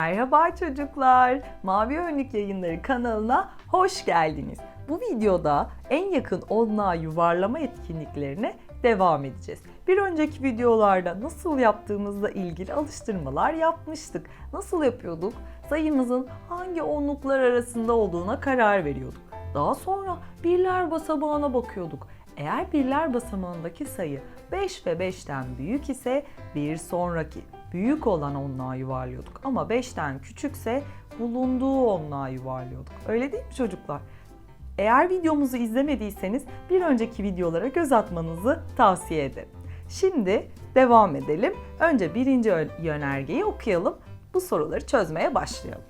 Merhaba çocuklar. Mavi Önlük Yayınları kanalına hoş geldiniz. Bu videoda en yakın onluğa yuvarlama etkinliklerine devam edeceğiz. Bir önceki videolarda nasıl yaptığımızla ilgili alıştırmalar yapmıştık. Nasıl yapıyorduk? Sayımızın hangi onluklar arasında olduğuna karar veriyorduk. Daha sonra birler basamağına bakıyorduk. Eğer birler basamağındaki sayı 5 ve 5'ten büyük ise bir sonraki büyük olan onluğa yuvarlıyorduk. Ama 5'ten küçükse bulunduğu onluğa yuvarlıyorduk. Öyle değil mi çocuklar? Eğer videomuzu izlemediyseniz bir önceki videolara göz atmanızı tavsiye ederim. Şimdi devam edelim. Önce birinci yönergeyi okuyalım. Bu soruları çözmeye başlayalım.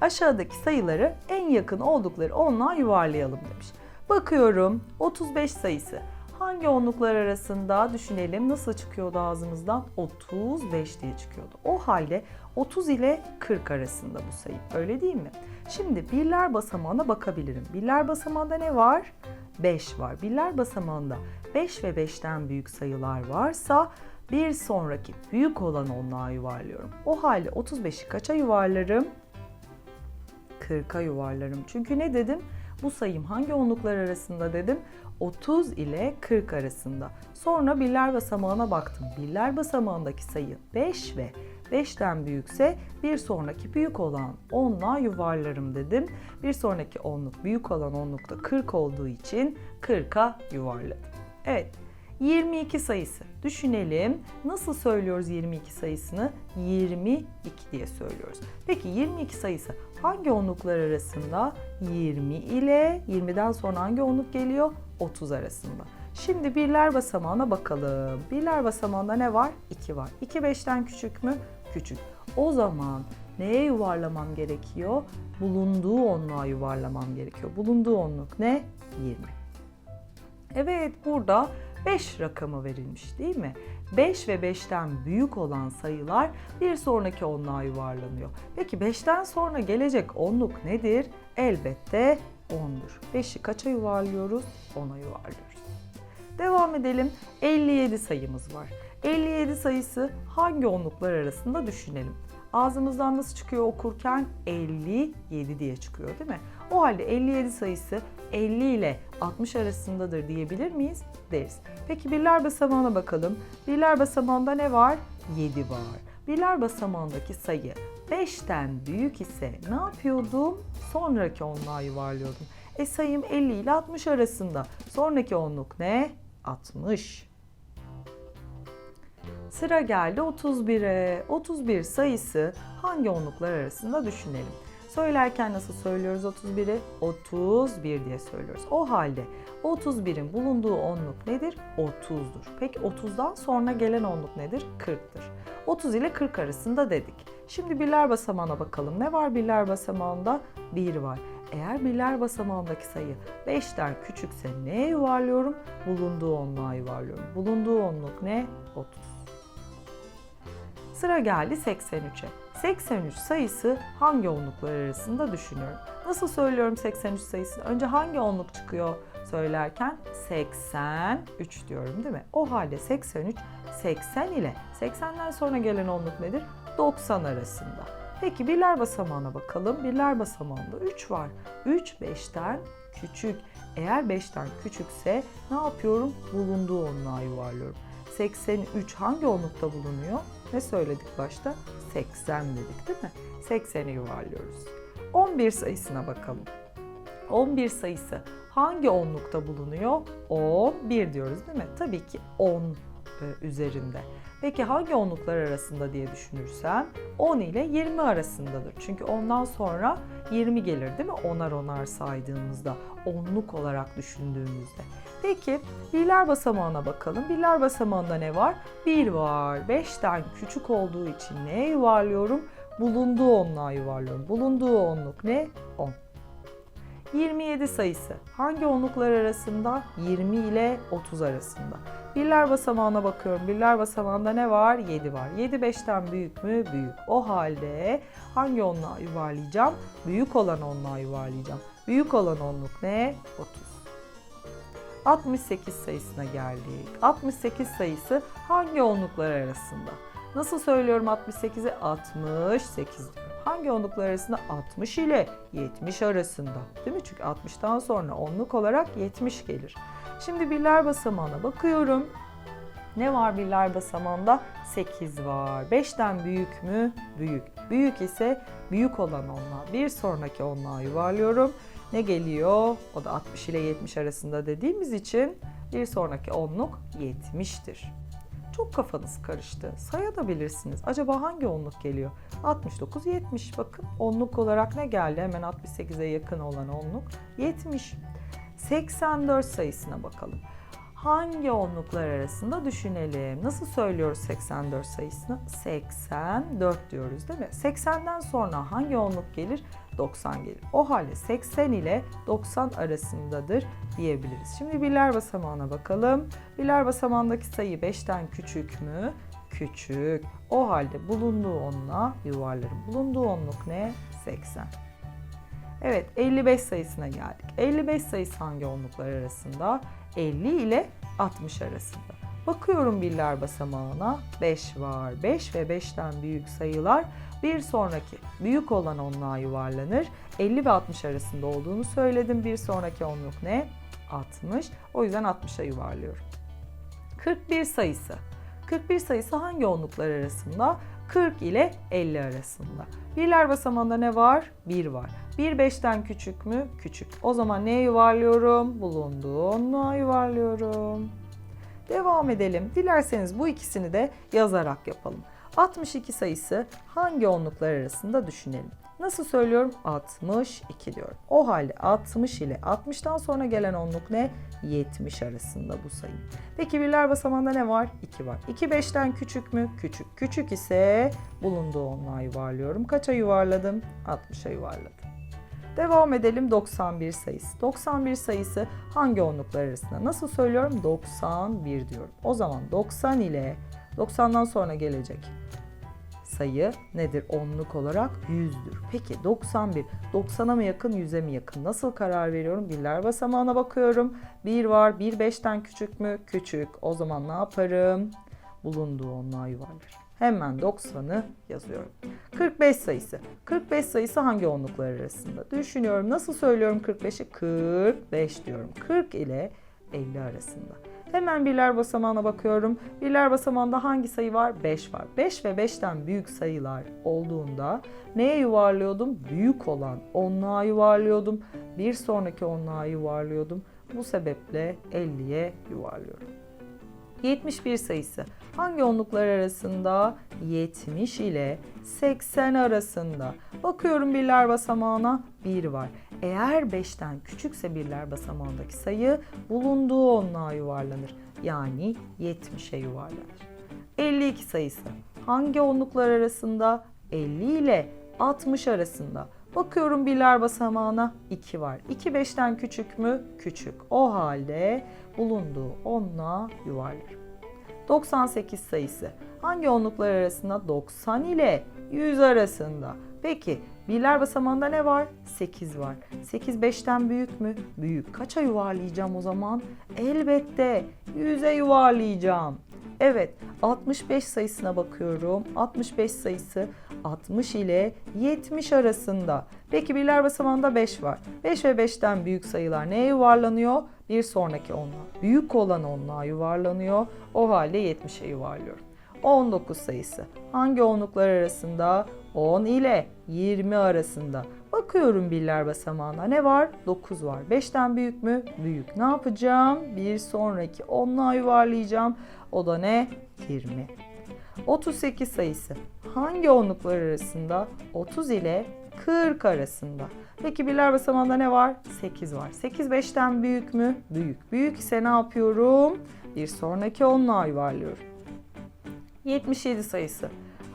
Aşağıdaki sayıları en yakın oldukları onluğa yuvarlayalım demiş. Bakıyorum 35 sayısı. Hangi onluklar arasında düşünelim nasıl çıkıyordu ağzımızdan? 35 diye çıkıyordu. O halde 30 ile 40 arasında bu sayı. Öyle değil mi? Şimdi birler basamağına bakabilirim. Birler basamağında ne var? 5 var. Birler basamağında 5 ve 5'ten büyük sayılar varsa bir sonraki büyük olan onluğa yuvarlıyorum. O halde 35'i kaça yuvarlarım? 40'a yuvarlarım. Çünkü ne dedim? Bu sayım hangi onluklar arasında dedim? 30 ile 40 arasında. Sonra birler basamağına baktım. Birler basamağındaki sayı 5 ve 5'ten büyükse bir sonraki büyük olan 10'la yuvarlarım dedim. Bir sonraki onluk büyük olan onlukta 40 olduğu için 40'a yuvarladım. Evet 22 sayısı. Düşünelim. Nasıl söylüyoruz 22 sayısını? 22 diye söylüyoruz. Peki 22 sayısı hangi onluklar arasında? 20 ile 20'den sonra hangi onluk geliyor? 30 arasında. Şimdi birler basamağına bakalım. Birler basamağında ne var? 2 var. 2 5'ten küçük mü? Küçük. O zaman neye yuvarlamam gerekiyor? Bulunduğu onluğa yuvarlamam gerekiyor. Bulunduğu onluk ne? 20. Evet burada 5 rakamı verilmiş değil mi? 5 ve 5'ten büyük olan sayılar bir sonraki onluğa yuvarlanıyor. Peki 5'ten sonra gelecek onluk nedir? Elbette 10'dur. 5'i kaça yuvarlıyoruz? 10'a yuvarlıyoruz. Devam edelim. 57 sayımız var. 57 sayısı hangi onluklar arasında düşünelim. Ağzımızdan nasıl çıkıyor okurken 57 diye çıkıyor değil mi? O halde 57 sayısı 50 ile 60 arasındadır diyebilir miyiz? Deriz. Peki birler basamağına bakalım. Birler basamağında ne var? 7 var. Birler basamağındaki sayı 5'ten büyük ise ne yapıyordum? Sonraki onluğa yuvarlıyordum. E sayım 50 ile 60 arasında. Sonraki onluk ne? 60. Sıra geldi 31'e. 31 sayısı hangi onluklar arasında düşünelim. Söylerken nasıl söylüyoruz 31'i? 31 diye söylüyoruz. O halde 31'in bulunduğu onluk nedir? 30'dur. Peki 30'dan sonra gelen onluk nedir? 40'tır. 30 ile 40 arasında dedik. Şimdi birler basamağına bakalım. Ne var birler basamağında? 1 var. Eğer birler basamağındaki sayı 5'ten küçükse neye yuvarlıyorum? Bulunduğu onluğa yuvarlıyorum. Bulunduğu onluk ne? 30. Sıra geldi 83'e. 83 sayısı hangi onluklar arasında düşünüyorum. Nasıl söylüyorum 83 sayısını? Önce hangi onluk çıkıyor söylerken? 83 diyorum değil mi? O halde 83, 80 ile 80'den sonra gelen onluk nedir? 90 arasında. Peki birler basamağına bakalım. Birler basamağında 3 var. 3 5'ten küçük. Eğer 5'ten küçükse ne yapıyorum? Bulunduğu onluğa yuvarlıyorum. 83 hangi onlukta bulunuyor? Ne söyledik başta? 80 dedik değil mi? 80'i yuvarlıyoruz. 11 sayısına bakalım. 11 sayısı hangi onlukta bulunuyor? 11 diyoruz değil mi? Tabii ki 10 üzerinde. Peki hangi onluklar arasında diye düşünürsem 10 ile 20 arasındadır. Çünkü ondan sonra 20 gelir değil mi? Onar onar saydığımızda, onluk olarak düşündüğümüzde. Peki birler basamağına bakalım. Birler basamağında ne var? 1 var. 5'ten küçük olduğu için neye yuvarlıyorum? Bulunduğu onluğa yuvarlıyorum. Bulunduğu onluk ne? 10. 27 sayısı hangi onluklar arasında? 20 ile 30 arasında. Birler basamağına bakıyorum. Birler basamağında ne var? 7 var. 7 5'ten büyük mü? Büyük. O halde hangi onluğa yuvarlayacağım? Büyük olan onluğa yuvarlayacağım. Büyük olan onluk ne? 30. 68 sayısına geldik. 68 sayısı hangi onluklar arasında? Nasıl söylüyorum 68'i? 68 diyorum. Hangi onluklar arasında? 60 ile 70 arasında. Değil mi? Çünkü 60'tan sonra onluk olarak 70 gelir. Şimdi birler basamağına bakıyorum. Ne var birler basamağında? 8 var. 5'ten büyük mü? Büyük. Büyük ise büyük olan onluğa. Bir sonraki onluğa yuvarlıyorum. Ne geliyor? O da 60 ile 70 arasında dediğimiz için bir sonraki onluk 70'tir. Çok kafanız karıştı. Sayabilirsiniz. Acaba hangi onluk geliyor? 69, 70. Bakın onluk olarak ne geldi? Hemen 68'e yakın olan onluk 70. 84 sayısına bakalım. Hangi onluklar arasında düşünelim? Nasıl söylüyoruz 84 sayısını? 84 diyoruz değil mi? 80'den sonra hangi onluk gelir? 90 gelir. O halde 80 ile 90 arasındadır diyebiliriz. Şimdi birler basamağına bakalım. Birler basamağındaki sayı 5'ten küçük mü? Küçük. O halde bulunduğu onluğa yuvarlarım. Bulunduğu onluk ne? 80. Evet 55 sayısına geldik. 55 sayısı hangi onluklar arasında? 50 ile 60 arasında. Bakıyorum birler basamağına 5 var. 5 ve 5'ten büyük sayılar bir sonraki büyük olan onluğa yuvarlanır. 50 ve 60 arasında olduğunu söyledim. Bir sonraki onluk ne? 60. O yüzden 60'a yuvarlıyorum. 41 sayısı. 41 sayısı hangi onluklar arasında? 40 ile 50 arasında. Birler basamağında ne var? 1 var. 1 5'ten küçük mü? Küçük. O zaman neye yuvarlıyorum? Bulunduğu onluğa yuvarlıyorum. Devam edelim. Dilerseniz bu ikisini de yazarak yapalım. 62 sayısı hangi onluklar arasında düşünelim. Nasıl söylüyorum? 62 diyorum. O halde 60 ile 60'tan sonra gelen onluk ne? 70 arasında bu sayı. Peki birler basamağında ne var? 2 var. 2 5'ten küçük mü? Küçük. Küçük ise bulunduğu onluğa yuvarlıyorum. Kaça yuvarladım? 60'a yuvarladım. Devam edelim 91 sayısı. 91 sayısı hangi onluklar arasında? Nasıl söylüyorum? 91 diyorum. O zaman 90 ile 90'dan sonra gelecek sayı nedir onluk olarak? 100'dür. Peki 91 90'a mı yakın 100'e mi yakın? Nasıl karar veriyorum? Birler basamağına bakıyorum. 1 var. 1 5'ten küçük mü? Küçük. O zaman ne yaparım? Bulunduğu onluğa yuvarlarım. Hemen 90'ı yazıyorum. 45 sayısı. 45 sayısı hangi onluklar arasında? Düşünüyorum. Nasıl söylüyorum 45'i? 45 diyorum. 40 ile 50 arasında. Hemen birler basamağına bakıyorum. Birler basamağında hangi sayı var? 5 var. 5 ve 5'ten büyük sayılar olduğunda neye yuvarlıyordum? Büyük olan onluğa yuvarlıyordum. Bir sonraki onluğa yuvarlıyordum. Bu sebeple 50'ye yuvarlıyorum. 71 sayısı hangi onluklar arasında? 70 ile 80 arasında. Bakıyorum birler basamağına 1 var. Eğer 5'ten küçükse birler basamağındaki sayı bulunduğu onluğa yuvarlanır. Yani 70'e yuvarlanır. 52 sayısı hangi onluklar arasında? 50 ile 60 arasında. Bakıyorum birler basamağına 2 var. 2 5'ten küçük mü? Küçük. O halde bulunduğu onluğa yuvarlarım. 98 sayısı hangi onluklar arasında? 90 ile 100 arasında. Peki birler basamağında ne var? 8 var. 8 5'ten büyük mü? Büyük. Kaça yuvarlayacağım o zaman? Elbette 100'e yuvarlayacağım. Evet 65 sayısına bakıyorum. 65 sayısı 60 ile 70 arasında. Peki birler basamağında 5 var. 5 ve 5'ten büyük sayılar neye yuvarlanıyor? Bir sonraki onluğa. Büyük olan onluğa yuvarlanıyor. O halde 70'e yuvarlıyorum. 19 sayısı. Hangi onluklar arasında? 10 ile 20 arasında. Bakıyorum birler basamağına ne var? 9 var. 5'ten büyük mü? Büyük. Ne yapacağım? Bir sonraki onluğa yuvarlayacağım. O da ne? 20. 38 sayısı. Hangi onluklar arasında? 30 ile 40 arasında. Peki birler basamağında ne var? 8 var. 8 5'ten büyük mü? Büyük. Büyük ise ne yapıyorum? Bir sonraki onluğa yuvarlıyorum. 77 sayısı.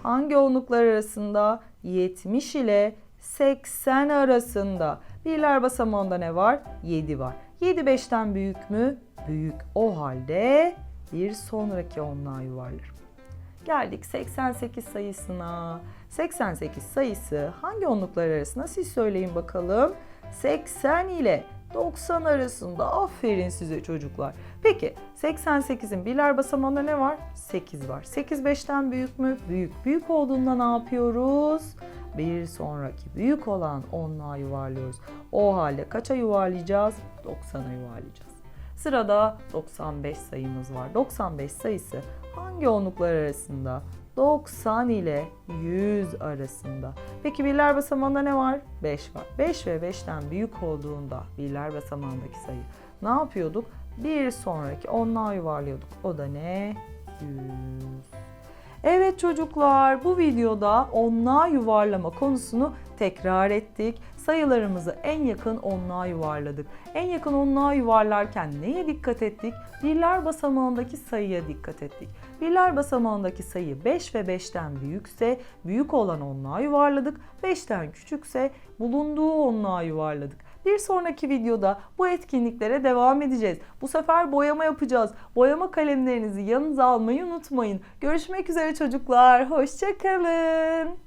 Hangi onluklar arasında? 70 ile 80 arasında. Birler basamağında ne var? 7 var. 7 5'ten büyük mü? Büyük. O halde bir sonraki onluğa yuvarlarım. Geldik 88 sayısına. 88 sayısı hangi onluklar arasında siz söyleyin bakalım. 80 ile 90 arasında. Aferin size çocuklar. Peki 88'in birler basamağında ne var? 8 var. 8 5'ten büyük mü? Büyük. Büyük olduğunda ne yapıyoruz? Bir sonraki büyük olan onluğa yuvarlıyoruz. O halde kaça yuvarlayacağız? 90'a yuvarlayacağız. Sırada 95 sayımız var. 95 sayısı hangi onluklar arasında? 90 ile 100 arasında. Peki birler basamağında ne var? 5 var. 5 ve 5'ten büyük olduğunda birler basamağındaki sayı ne yapıyorduk? Bir sonraki onluğa yuvarlıyorduk. O da ne? 100. Evet çocuklar bu videoda onluğa yuvarlama konusunu tekrar ettik. Sayılarımızı en yakın onluğa yuvarladık. En yakın onluğa yuvarlarken neye dikkat ettik? Birler basamağındaki sayıya dikkat ettik. Birler basamağındaki sayı 5 ve 5'ten büyükse büyük olan onluğa yuvarladık. 5'ten küçükse bulunduğu onluğa yuvarladık. Bir sonraki videoda bu etkinliklere devam edeceğiz. Bu sefer boyama yapacağız. Boyama kalemlerinizi yanınıza almayı unutmayın. Görüşmek üzere çocuklar. Hoşçakalın.